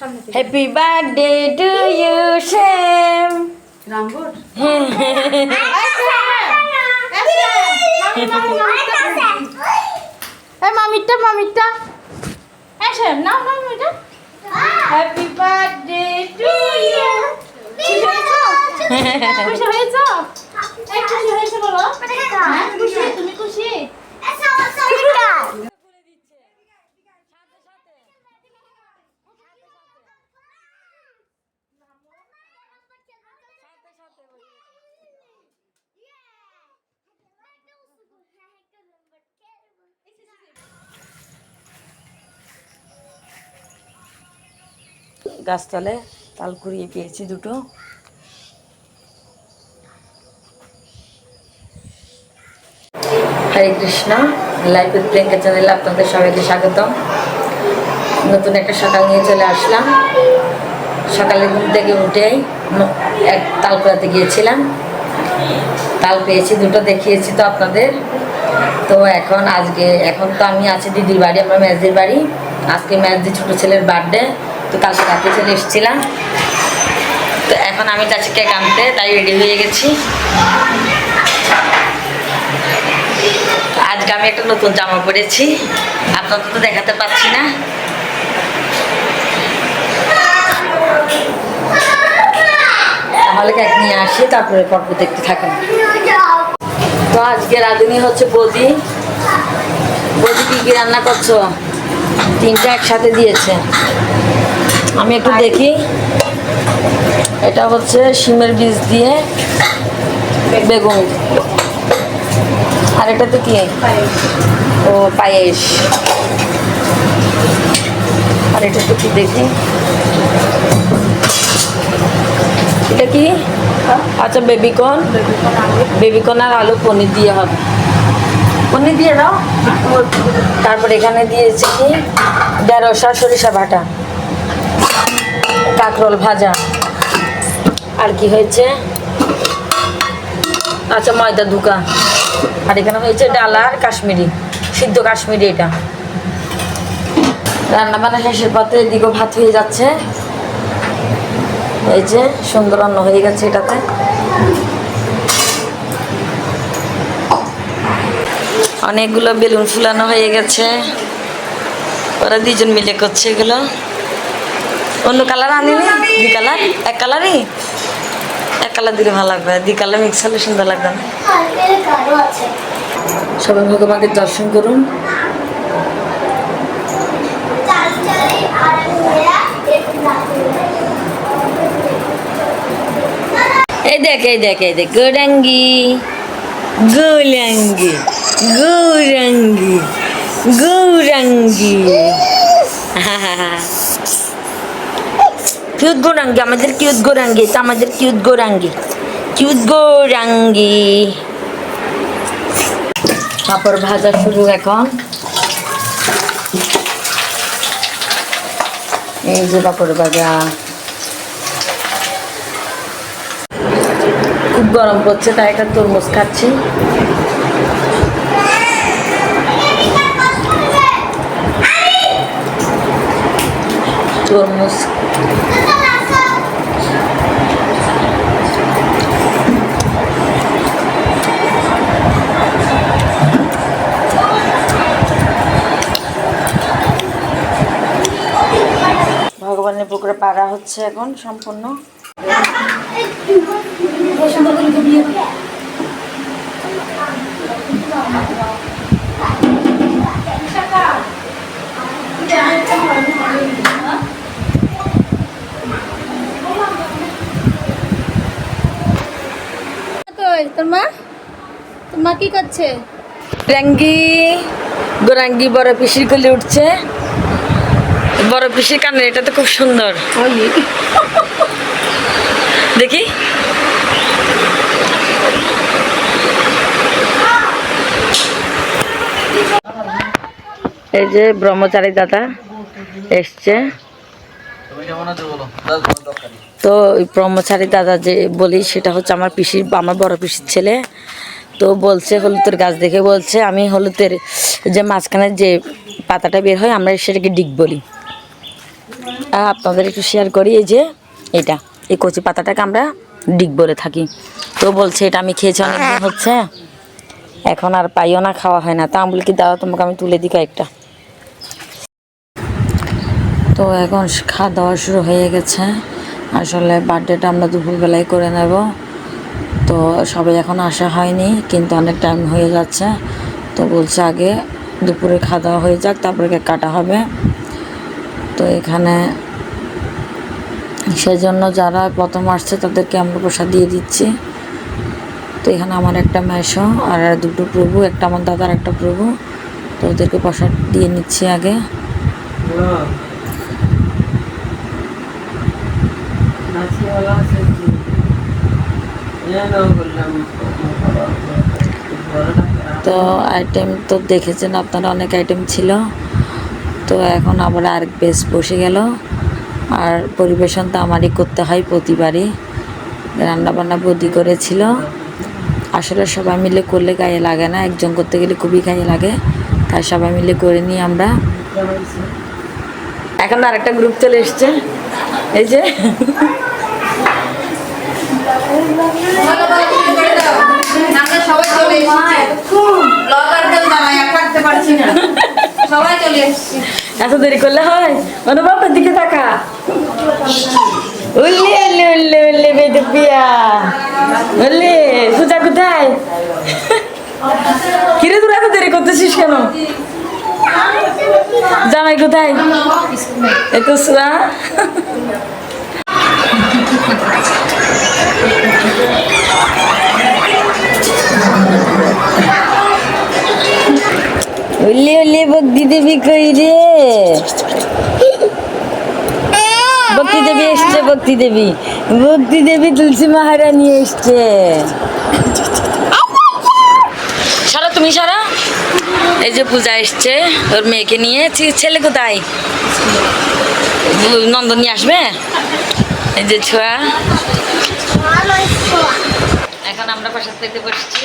Happy birthday to you Shyam এসে না না হ্যাপি বার্থডে টু ইউ খুশি হয়েছ? খুশি হয়েছে? বলো। হ্যাঁ, তুমি খুশি? গাছতলে তাল কুড়িয়ে পেয়েছি দুটো। হরে কৃষ্ণ লাইভ উইথ প্রিয়াঙ্কা চ্যানেলে আপনাদের সবাইকে স্বাগতম। নতুন একটা সকাল নিয়ে চলে আসলাম। সকালে ঘুম থেকে উঠেই এক তাল কুড়াতে গিয়েছিলাম। তাল পেয়েছি দুটো, দেখিয়েছি তো আপনাদের। তো এখন আজকে এখন তো আমি আছি দিদির বাড়ি, আমার ম্যাচদির বাড়ি। আজকে ম্যাচদি ছোটো ছেলের বার্থডে তো কালকে রাতে চলে এসেছিলাম। তো এখন আমি যাচ্ছি কেক আনতে তাই রেডি হয়ে গেছি। আজকে আমি একটা নতুন জামা পরেছি। আপনাদের তো দেখাতে পাচ্ছি না। তাহলে কেক নিয়ে আসি, তারপরে পর্ব দেখতে থাকেন। তো আজকে রাঁধুনি হচ্ছে বৌদি। বৌদি কি কি রান্না করছ? তিনটা একসাথে দিয়েছে। আমি একটু দেখি। এটা হচ্ছে শিমের বীজ দিয়ে বেগুন। আর এটা তো কি? ও, পায়েস। আর এটা তো কি দেখি। এটা কি? আচ্ছা বেবিকর্ন বেবিকর্ন আর আলু পনির দিয়ে হবে। পনির দিয়ে দাও। তারপর এখানে দিয়েছি কি? ঢেঁড়স সরিষা বাটা। কাঁকরোল ভাজা। আর কি হয়েছে? আচ্ছা ময়দা দুকা আর এখানে হয়েছে ডাল আর কাশ্মীরি, সিদ্ধ কাশ্মীরি এটা। রান্না বান্না শেষের পথে এদিকেও ভাত হয়ে যাচ্ছে। এই যে সুন্দর অন্ন হয়ে গেছে এটাতে। অনেকগুলো বেলুন ফুলানো হয়ে গেছে। ওরা দুজন মিলে করছে এগুলো। অন্য কালার আনিনি দি কালার এক কালারই? এক কালার দিলে ভালো লাগবে দি কালার মিক্স হলে সুন্দর লাগবে না? সবাই ভগবানকে দর্শন করুন। এই দেখ এই দেখ এই দেখ গৌরাঙ্গি গৌরাঙ্গি গৌরাঙ্গি গৌরাঙ্গি। কিউট গৌরাঙ্গি আমাদের কিউট গৌরাঙ্গি এটা আমাদের কিউট গৌরাঙ্গি কিউট গৌরাঙ্গি পাপড় ভাজা শুরু এখন। এই যে পাপড় ভাজা। খুব গরম পড়ছে, তাই একটা তরমুজ খাচ্ছি। তরমুজ ভগবানের পুকুরে পাড়া হচ্ছে এখন সম্পূর্ণ। তোর মা? তোর মা কি করছে? রাঙ্গি গোরাঙ্গি বড় পিসির গলে উঠছে। বড় পিসির কানের এটা তো খুব সুন্দর। দেখি। এই যে ব্রহ্মচারী দাদা এসছে। তো ব্রহ্মচারী দাদা যে বলি সেটা হচ্ছে আমার পিসির আমার বড় পিসির ছেলে। তো বলছে হলুদের গাছ দেখে বলছে আমি হলুদের যে মাঝখানে যে পাতাটা বের হয় আমরা সেটাকে ডিগ বলি। আপনাদের একটু শেয়ার করি, এই যে এটা, এই কচি পাতাটাকে আমরা ডিগ বলে থাকি। তো বলছে, এটা আমি খেয়েছি অনেক দিন হচ্ছে? এখন আর পাইও না, খাওয়া হয় না। তা আমি কি, দাদা, তোমাকে আমি তুলে দিই কয়েকটা। তো এখন খাওয়া দাওয়া শুরু হয়ে গেছে। আসলে বার্থডেটা আমরা দুপুরবেলায় করে নেব। তো সবাই এখন আসা হয়নি, কিন্তু অনেক টাইম হয়ে যাচ্ছে। তো বলছে, আগে দুপুরে খাওয়া দাওয়া হয়ে যাক, তারপরে কেক কাটা হবে। তো এখানে সেজন্য যারা প্রথম আসছে তাদেরকে আমরা প্রসাদ দিয়ে দিচ্ছি। তো এখানে আমার একটা মেশো আর দুটো প্রভু, একটা আমার দাদার একটা প্রভু। তো ওদেরকে প্রসাদ দিয়ে নিচ্ছি আগে। তো আইটেম তো দেখেছেন, আপনারা অনেক আইটেম ছিল। তো এখন আবার আরেক বেশ বসে গেল। আর পরিবেশন তো আমারই করতে হয় প্রতিবারই। রান্না বান্না বদি করেছিল। আসলে সবাই মিলে করলে গায়ে লাগে না, একজন করতে গেলে খুবই গায়ে লাগে। তাই সবাই মিলে করে নিই আমরা। এখন আরেকটা গ্রুপ চলে এসছে। এই যে। সবাই চলে পারছি না। সবাই চলে এত দেরি করলে হয়? মানে বাপের দিকে থাকা উল্লে, উল্লি উল্লে, উল্লি বেদে পিয়া উল্লে পূজা কোথায়? কিরে তোর এত দেরি করতেছিস কেন? জামাই কোথায়? এত সুরা দেবী রে ভক্তি দেবী এসছে, ভক্তি দেবী। ভক্তি দেবী তুলসী মহারানী এসছে। সারা, তুমি সারা? এই যে পূজা এসছে, ওর মেয়েকে নিয়ে। ছেলে কোথায়? নন্দনী আসবে? এই যে ছোঁয়া। এখন আমরা প্রসাদ পেতে বসছি।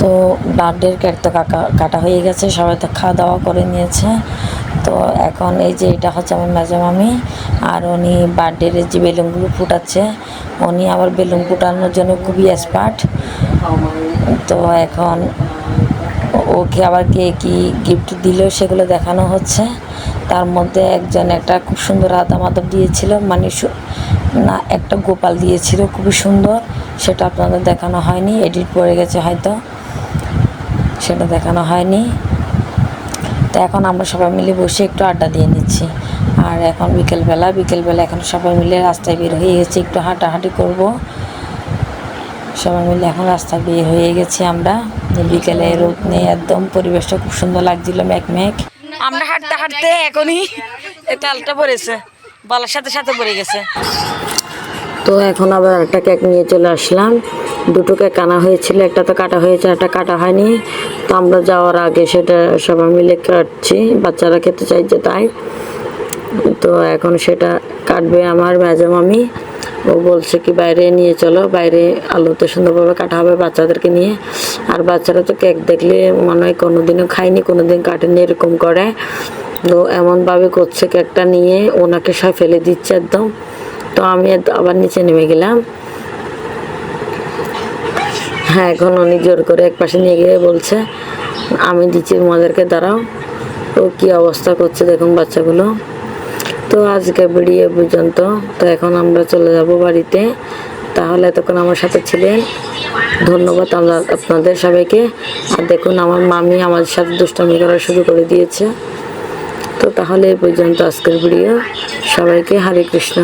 তো বার্থডের কেক তো কাকা কাটা হয়ে গেছে, সবাই তো খাওয়া দাওয়া করে নিয়েছে। তো এখন এই যে এটা হচ্ছে আমার মেজো মামি, আর উনি বার্থডের যে বেলুনগুলো ফুটাচ্ছে, উনি আবার বেলুন ফুটানোর জন্য খুবই এক্সপার্ট তো এখন ওকে আবার কে কি গিফট দিল সেগুলো দেখানো হচ্ছে। তার মধ্যে একজন একটা খুব সুন্দর আদা মাদব দিয়েছিল মানে না, একটা গোপাল দিয়েছিল, খুবই সুন্দর। সেটা আপনাদের দেখানো হয়নি এডিট পড়ে গেছে হয়তো। সেটা দেখানো হয়নি। তো এখন আমরা সবাই মিলে বসে একটু আড্ডা দিয়ে নিচ্ছি। আর এখন বিকেলবেলা বিকেলবেলা এখন সবাই মিলে রাস্তায় বের হয়ে গেছি একটু হাঁটাহাঁটি করব। সবাই মিলে এখন রাস্তায় বের হয়ে গেছি আমরা। বিকেলে রোদ নেই একদম পরিবেশটা খুব সুন্দর লাগছিল মেঘ আমরা হাঁটতে হাঁটতে এখনই তালটা পড়েছে বলার সাথে সাথে পড়ে গেছে। তো এখন আবার একটা কেক নিয়ে চলে আসলাম। দুটো কেক আনা হয়েছিল, একটা তো কাটা হয়েছে, একটা কাটা হয়নি। তো আমরা যাওয়ার আগে সেটা সবাই মিলে কাটছি, বাচ্চারা খেতে চাইছে তাই। তো এখন সেটা কাটবে আমার মেজো মামি। ও বলছে কি, বাইরে নিয়ে চলো, বাইরে আলোতে সুন্দরভাবে কাটা হবে বাচ্চাদেরকে নিয়ে। আর বাচ্চারা তো কেক দেখলে মনে হয় কোনোদিনও খায়নি, কোনোদিন কাটেনি, এরকম করে। তো এমনভাবে করছে কেকটা নিয়ে, ওনাকে সব ফেলে দিচ্ছে একদম। তো আমি আবার নিচে নেমে গেলাম। হ্যাঁ এখন উনি জোর করে এক পাশে নিয়ে গিয়ে বলছে, আমি দিচ্ছি, তোমাদেরকে দাঁড়াও। ও কি অবস্থা করছে দেখুন বাচ্চাগুলো। তো আজকে ভিডিও পর্যন্ত, তো এখন আমরা চলে যাব বাড়িতে। তাহলে এতক্ষণ আমার সাথে ছিলেন। ধন্যবাদ আমরা আপনাদের সবাইকে। আর দেখুন আমার মামি আমাদের সাথে দুষ্টামি করা শুরু করে দিয়েছে। তো তাহলে এই পর্যন্ত আজকের ভিডিও। সবাইকে হরে কৃষ্ণ।